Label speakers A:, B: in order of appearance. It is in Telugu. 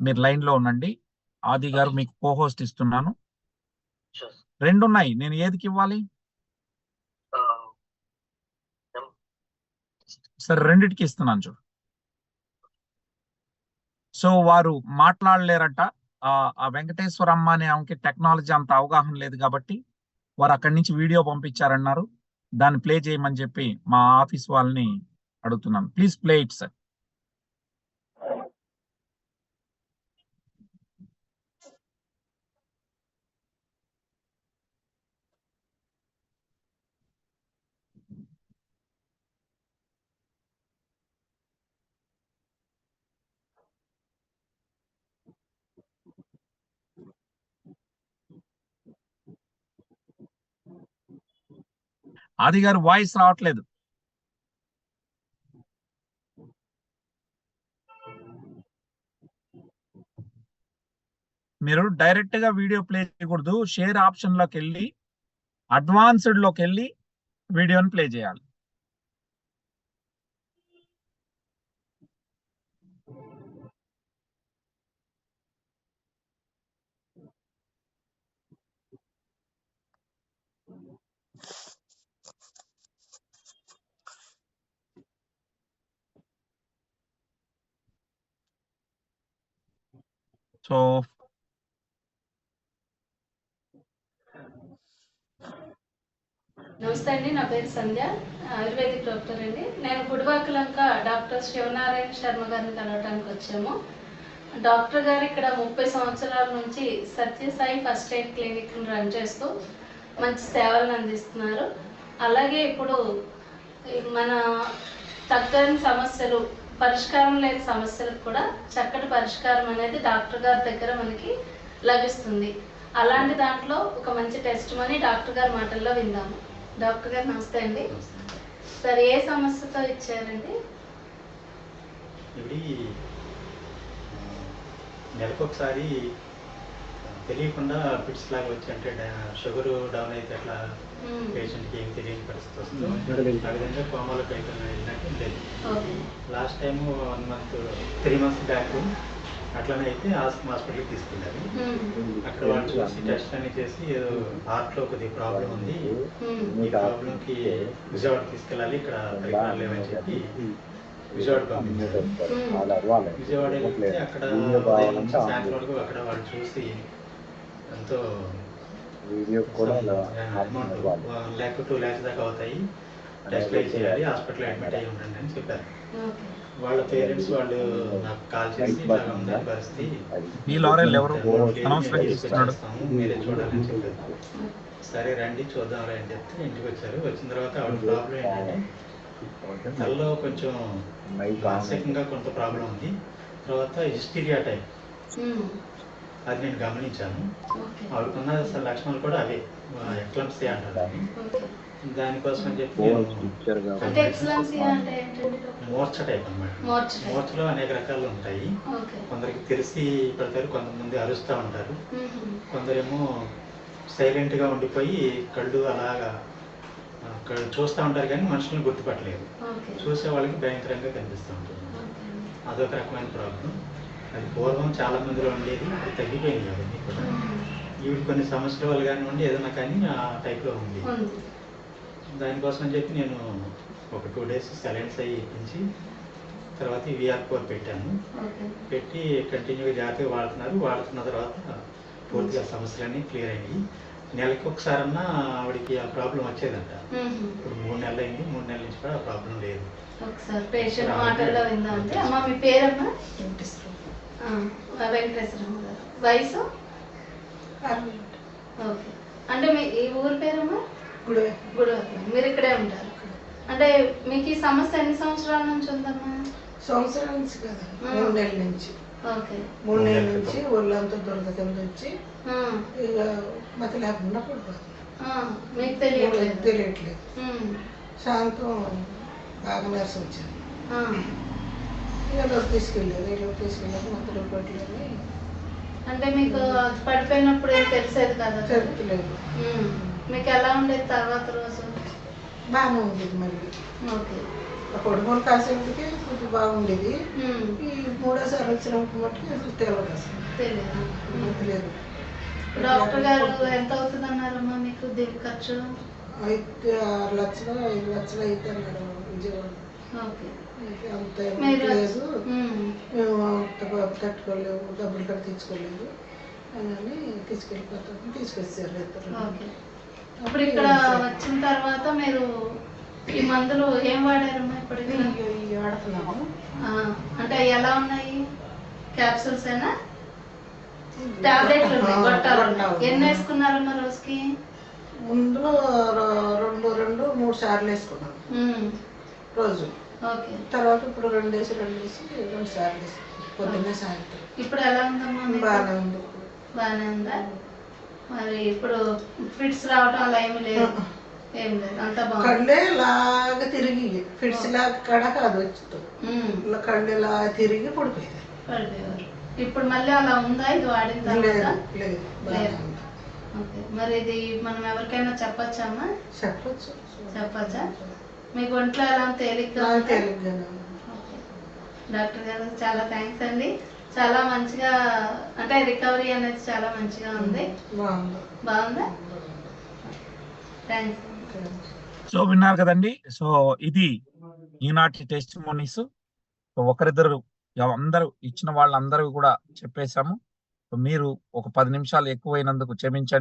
A: మీరు లైన్లో ఉండండి. ఆది గారు మీకు కో హోస్ట్ ఇస్తున్నాను. రెండు ఉన్నాయి. నేను ఏదికి ఇవ్వాలి?
B: Uh,
A: సరే రెండిటికి ఇస్తున్నాను చూడు. సో వారు మాట్లాడలేరట. ఆ ఆ వెంకటేశ్వరమ్మ అనే ఆమెకి టెక్నాలజీ అంత అవగాహన లేదు కాబట్టి వారు అక్కడి నుంచి వీడియో పంపించారన్నారు. దాన్ని ప్లే చేయమని చెప్పి మా ఆఫీస్ వాళ్ళని అడుగుతున్నాను. ప్లీజ్ ప్లే ఇట్ సార్ ఆది గారు వాయిస్ రావట్లేదు. మీరు డైరెక్ట్గా వీడియో ప్లే చేయకూడదు. షేర్ ఆప్షన్లోకి వెళ్ళి అడ్వాన్స్డ్లోకి వెళ్ళి వీడియోని ప్లే చేయాలి. So
C: నమస్తే అండి నా పేరు సంధ్య ఆయుర్వేదిక్ డాక్టర్ అండి. నేను గుడివాకలంక డాక్టర్ శివనారాయణ శర్మ గారిని కలవడానికి వచ్చాము. డాక్టర్ గారు ఇక్కడ ముప్పై సంవత్సరాల నుంచి Sathya Sai first aid clinic run చేస్తూ మంచి సేవలను అందిస్తున్నారు. అలాగే ఇప్పుడు మన తగ్గని సమస్యలు పరిష్కారం లేని సమస్యలకు కూడా చక్కటి పరిష్కారం అనేది డాక్టర్ గారి దగ్గర మనకి లభిస్తుంది. అలాంటి దాంట్లో ఒక మంచి టెస్ట్ మనీ డాక్టర్ గారి మాటల్లో విందాము. డాక్టర్ గారు నమస్తే అండి. సార్ ఏ సమస్యతో ఇచ్చారండి?
D: నెలకొకసారి తెలియకుండా పిట్స్ లాగా వచ్చి అంటే షుగర్ డౌన్ అయితే అట్లా
C: మ్మ్.
D: పేషెంట్కి ఏం తెలియని పరిస్థితి వస్తుంది ఆ విధంగా కోమాలకు అయిపోయిన వెళ్ళినట్టు లేదు
C: okay.
D: Last time one month three months back అట్లనే అయితే హాస్పిటల్కి తీసుకెళ్ళారు. అక్కడ వాళ్ళు చూసి టెస్ట్ అన్ని చేసి ఏదో హార్ట్లో కొద్దిగా ప్రాబ్లం ఉంది. ఈ ప్రాబ్లంకి విజయవాడ తీసుకెళ్ళాలి ఇక్కడ పరికరాలు లేవని చెప్పి విజయవాడ పంపించారు. విజయవాడ అక్కడ సాయంత్రం వరకు అక్కడ వాళ్ళు చూసి ఎంతో
E: వీడియో కూడా
D: amount one lakh two lakhs దాకా అవుతాయి. టెస్ట్ చేయాలి. హాస్పిటల్ అడ్మిట్ అయ్యి ఉండండి అని చెప్పారు.
C: ఓకే.
D: వాళ్ళ పేరెంట్స్ వాళ్ళు నాకు కాల్ చేసి ఇట్లా ఉంది పరిస్థితి.
A: ఈ లారెల్ ఎవరు? అనౌన్స్మెంట్ చేస్తున్నాడు
D: మీరే చూడాలని చెప్పారు. సరే రండి చూద్దాం అని చెప్తే ఇంటికి వచ్చారు. వచ్చిన తర్వాత ఆవిడ ప్రాబ్లం ఏంటంటే తలలో కొంచెం మానసికంగా కొంత ప్రాబ్లం ఉంది. తర్వాత హిస్టీరియా టైప్. అది నేను గమనించాను.
C: ఓకే.
D: ఆవిడకున్న అసలు లక్షణాలు కూడా అవే. ఎక్లమ్సీ అంటారు దాన్ని.
C: ఓకే.
D: దానికోసం అని చెప్పి? మూర్ఛ టైప్ అనమాట
C: మోర్చ్ టైప్.
D: మూర్ఛలో అనేక రకాలు ఉంటాయి.
C: ఓకే.
D: కొందరికి తెలిసి పెడతారు కొంతమంది అరుస్తూ ఉంటారు. కొందరేమో సైలెంట్గా ఉండిపోయి కళ్ళు అలాగా చూస్తూ ఉంటారు కానీ మనుషులను గుర్తుపట్టలేరు.
C: ఓకే.
D: చూసే వాళ్ళకి భయంకరంగా కనిపిస్తూ ఉంటుంది. అదొక రకమైన ప్రాబ్లం అది పూర్వం చాలా మందిలో ఉండేది ఇప్పుడు తగ్గిపోయింది అవన్నీ కూడా. ఇవి కొన్ని సమస్యల వల్ల కానివ్వండి ఏదైనా కానీ ఆ టైప్లో ఉంది.
C: ఉంది.
D: దానికోసం అని చెప్పి నేను ఒక టూ డేస్ సైలెన్స్ అయ్యి ఇప్పించి తర్వాత విఆర్ ఫోర్ పెట్టాను.
C: ఓకే.
D: పెట్టి కంటిన్యూగా జాగ్రత్తగా వాడుతున్నారు. వాడుతున్న తర్వాత పూర్తిగా సమస్యలన్నీ క్లియర్ అయినాయి. నెలకి ఒకసారన్నా ఆవిడకి ఆ ప్రాబ్లం వచ్చేదంట. ఇప్పుడు మూడు నెలలు అయింది మూడు నెలల నుంచి కూడా ఆ ప్రాబ్లం లేదు.
C: ఒకసారి పేషెంట్ మాటల్లో విందామంటే అమ్మ మీ పేరమ్మా? ఆ, వెంకటేశ్వరమ్మ గారు. వయసు? ఓకే. అంటే మీ ఈ ఊరి పేరమ్మా? గుడివాకలం మీరు ఇక్కడే ఉంటారు. అంటే మీకు ఈ సమస్య ఎన్ని సంవత్సరాల నుంచి ఉందమ్మా?
F: సంవత్సరం నుంచి కదా. మూడు నెలల నుంచి.
C: ఓకే.
F: మూడు నెలల నుంచి ఒళ్ళంతా దొరద కింద వచ్చి ఇక మతి లేకుండా పడిపోతుంది.
C: మీకు తెలియట్లేదు.
F: తెలియట్లేదు. సాయంత్రం బాగా నీరసం వచ్చింది
C: ఆ,
F: ఇక లోకి తీసుకెళ్ళారు? లోకి తీసుకెళ్ళాక మధ్యలో పట్టలేదు
C: అంటే మీకు పడిపోయినప్పుడు ఏం తెలిసేది కదా? ఉమ్, మీకు ఎలా ఉండేది తర్వాత రోజు?
F: బాగానే ఉంది మళ్ళీ.
C: ఓకే.
F: కొడుకులు కాసేపటికి కొంచెం బాగుండేది. ఈ మూడోసారి వచ్చినప్పుడు మట్టుకు అసలు తెలియదు అసలు. తెలియదు
G: డాక్టర్ గారు ఎంత అవుతుంది అన్నారమ్మా మీకు దీని ఖర్చు?
F: అయితే ఆరు లక్షలు ఐదు లక్షలు అయితే అన్నారు విజయవాడ అంత
G: మీరు
F: లేదు. మేము. తట్టుకోలేము డబ్బులు కూడా తీసుకోలేదు. అని తీసుకెళ్ళిపోతాం తీసుకొచ్చారు ఇద్దరు.
G: ఓకే. ఇప్పుడు ఇక్కడ వచ్చిన తర్వాత మీరు ఈ మందులు ఏం వాడారమ్మా ఇప్పటికి?
F: ఇవి- వాడుతున్నాము.
G: అంటే ఎలా ఉన్నాయి? క్యాప్సూల్స్ అయినా టాబ్లెట్లు ఉన్నాయి. ఎన్ని వేసుకున్నారమ్మా రోజుకి?
F: ముందు రెండు రెండు మూడు సార్లు వేసుకున్నాం
G: ఉమ్,
F: రోజు.
G: ఓకే.
F: తర్వాత ఇప్పుడు రెండు వేసి రెండు వేసి రెండు సార్లు వేసుకున్నాం పొద్దున్నే సాయంత్రం.
G: ఇప్పుడు ఎలా ఉందమ్మా?
F: బాగానే ఉంది.
G: బాగానే ఉందా? మరి ఇప్పుడు ఫిట్స్ రావటం అలా ఏమి లేదు. ఏం లేదు. అంతా బాగుంది.
F: కళ్ళే లాగా తిరిగి ఫిట్స్ లాగా కడ కాదు ఇలా కళ్ళు ఇలా తిరిగి పడిపోయింది.
G: ఇప్పుడు మళ్ళీ అలా ఉందా? ఇది వాడిన తర్వాత?
F: లేదు
G: లేదు. ఓకే. మరి ఇది మనం ఎవరికైనా చెప్పొచ్చామా
F: చెప్పచ్చు.
G: చెప్పచ్చా? మీకు ఒంట్లో ఎలా? తేలిగ్గా. డాక్టర్ గారు చాలా థ్యాంక్స్ అండి. చాలా మంచిగా అంటే రికవరీ అనేది చాలా మంచిగా ఉంది.
F: బాగుంది.
G: బాగుందా? థ్యాంక్స్.
A: సో విన్నారు కదండి. సో ఇది ఈనాటి టెస్ట్ మోనీస్ ఒకరిద్దరు అందరూ ఇచ్చిన వాళ్ళందరూ కూడా చెప్పేశాము. సో మీరు ఒక పది నిమిషాలు ఎక్కువైనందుకు క్షమించండి.